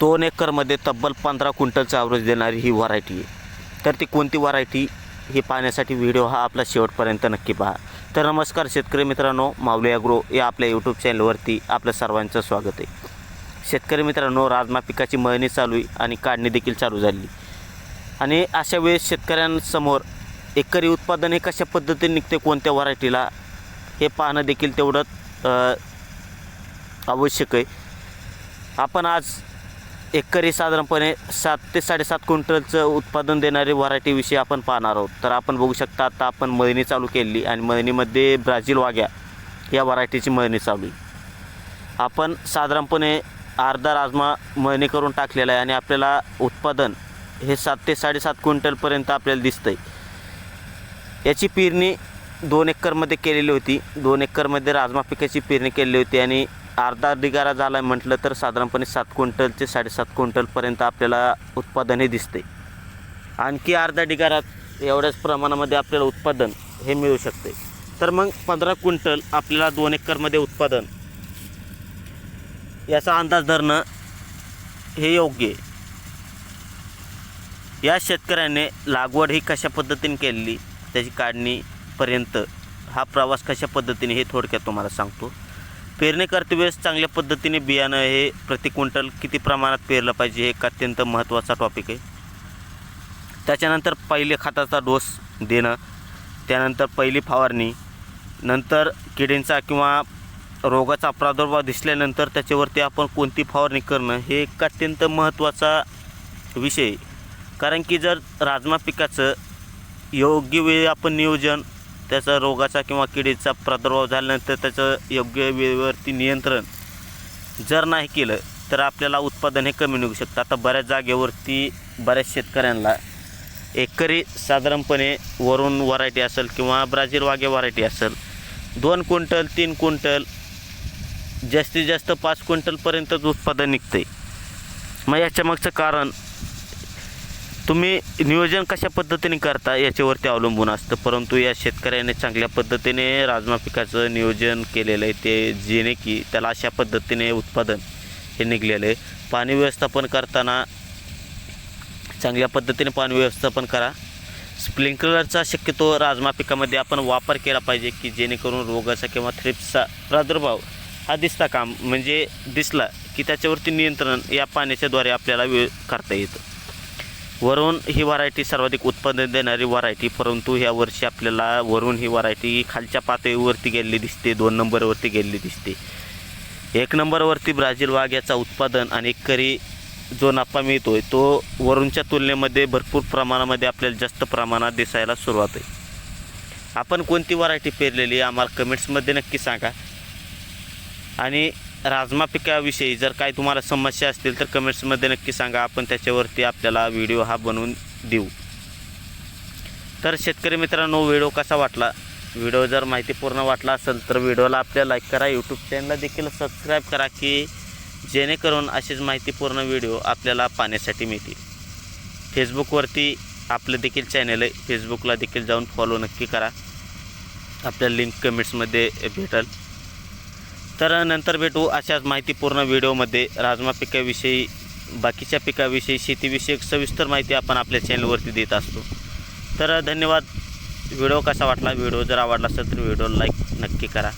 दोन एकरमध्ये तब्बल पंधरा क्विंटलचं ॲव्हरेज देणारी ही व्हरायटी आहे. तर ती कोणती व्हरायटी हे पाहण्यासाठी व्हिडिओ हा आपला शेवटपर्यंत नक्की पहा. तर नमस्कार शेतकरी मित्रांनो माऊली अग्रो या आपल्या यूट्यूब चॅनलवरती आपल्या सर्वांचं स्वागत आहे. शेतकरी मित्रांनो राजमा पिकाची मळणी चालू आहे आणि काढणी देखील चालू झाली. आणि अशा वेळेस शेतकऱ्यांसमोर एकरी उत्पादन हे कशा पद्धतीने निघते कोणत्या व्हरायटीला हे पाहणं देखील तेवढंच आवश्यक आहे. आपण आज एकरी साधारणपणे सात ते साडेसात क्विंटलचं उत्पादन देणारी व्हरायटीविषयी आपण पाहणार आहोत. तर आपण बघू शकता आता आपण मळणी चालू केली आणि मळणीमध्ये ब्राझील वाघ्या या व्हरायटीची मळणी चालू आहे. आपण साधारणपणे अर्धा राजमा मळणी करून टाकलेला आहे आणि आपल्याला उत्पादन हे सात ते साडेसात क्विंटलपर्यंत आपल्याला दिसतं आहे याची पेरणी दोन एकरमध्ये केलेली होती. दोन एकरमध्ये राजमा पिकाची पेरणी केलेली होती आणि अर्धा डिगारा झाला आहे म्हटलं तर साधारणपणे सात क्विंटल ते साडेसात क्विंटलपर्यंत आपल्याला उत्पादन हे दिसते आणखी अर्धा डिगारात एवढ्याच प्रमाणामध्ये आपल्याला उत्पादन हे मिळू शकते तर मग पंधरा क्विंटल आपल्याला दोन एकरमध्ये उत्पादन. याचा अंदाज धरणं हे योग्य आहे. या शेतकऱ्याने लागवड ही कशा पद्धतीने केलेली त्याची काढणी पर्यंत हा प्रवास कशा पद्धतीने हे थोडक्यात तुम्हाला सांगतो. पेरणी करते वेळेस चांगल्या पद्धतीने बियाणं हे प्रति क्विंटल किती प्रमाणात पेरलं पाहिजे हे एक अत्यंत महत्त्वाचा टॉपिक आहे. त्याच्यानंतर पहिले खताचा डोस देणं त्यानंतर पहिली फवारणी नंतर किडींचा किंवा रोगाचा प्रादुर्भाव दिसल्यानंतर त्याच्यावरती आपण कोणती फवारणी करणं हे एक अत्यंत महत्त्वाचा विषय कारण की जर राजमा पिकाचं योग्य वेळी आपण नियोजन त्याचा रोगाचा किंवा किडीचा प्रादुर्भाव झाल्यानंतर त्याचं योग्य वेळेवरती नियंत्रण जर नाही केलं तर आपल्याला उत्पादन हे कमी निघू शकतं. आता बऱ्याच जागेवरती बऱ्याच शेतकऱ्यांना एकरी साधारणपणे वरून व्हरायटी असेल किंवा ब्राझील वागे व्हरायटी असेल दोन क्विंटल तीन क्विंटल जास्तीत जास्त पाच क्विंटलपर्यंतच उत्पादन निघतं आहे मग याच्या मागचं कारण तुम्ही नियोजन कशा पद्धतीने करता याच्यावरती अवलंबून असतं. परंतु या शेतकऱ्याने चांगल्या पद्धतीने राजमा पिकाचं नियोजन केलेलं आहे. ते जेणे की त्याला अशा पद्धतीने उत्पादन हे निघलेलं आहे. पाणी व्यवस्थापन करताना चांगल्या पद्धतीने पाणी व्यवस्थापन करा. स्प्रिंकलरचा शक्यतो राजमा पिकामध्ये आपण वापर केला पाहिजे की जेणेकरून रोगाचा किंवा थ्रिप्सचा प्रादुर्भाव हा दिसता काम म्हणजे दिसला की त्याच्यावरती नियंत्रण या पाण्याच्याद्वारे आपल्याला वेळ करता येतं. वरून ही व्हरायटी सर्वाधिक उत्पादन देणारी व्हरायटी परंतु ह्या वर्षी आपल्याला वरून ही व्हरायटी खालच्या पातळीवरती गेलेली दिसते दोन नंबरवरती गेलेली दिसते. एक नंबरवरती ब्राझील वाघ याचा उत्पादन आणि करी जो नफा मिळतो आहे तो वरूनच्या तुलनेमध्ये भरपूर प्रमाणामध्ये आपल्याला जास्त प्रमाणात दिसायला सुरुवात आहे आपण कोणती व्हरायटी पेरलेली आहे आम्हाला कमेंट्समध्ये नक्की सांगा. आणि राजमा पिकाविषयी जर काही तुम्हाला समस्या असतील तर कमेंट्समध्ये नक्की सांगा. आपण त्याच्यावरती आपल्याला व्हिडिओ हा बनवून देऊ. तर शेतकरी मित्रांनो व्हिडिओ कसा वाटला? व्हिडिओ जर माहितीपूर्ण वाटला असेल तर व्हिडिओला आपल्या लाईक करा. यूट्यूब चॅनलला देखील सबस्क्राईब करा की जेणेकरून अशीच माहितीपूर्ण व्हिडिओ आपल्याला पाहण्यासाठी मिळतील. फेसबुकवरती आपलं देखील चॅनल आहे. फेसबुकला देखील जाऊन फॉलो नक्की करा. आपल्या लिंक कमेंट्समध्ये भेटेल. तर नंतर भेटू अशाच माहितीपूर्ण व्हिडिओमध्ये. राजमा पिकाविषयी बाकीच्या पिकाविषयी शेतीविषयक सविस्तर माहिती आपण आपल्या चॅनलवरती देत असतो. तर धन्यवाद. व्हिडिओ कसा वाटला? व्हिडिओ जर आवडला असेल तर व्हिडिओ लाईक नक्की करा.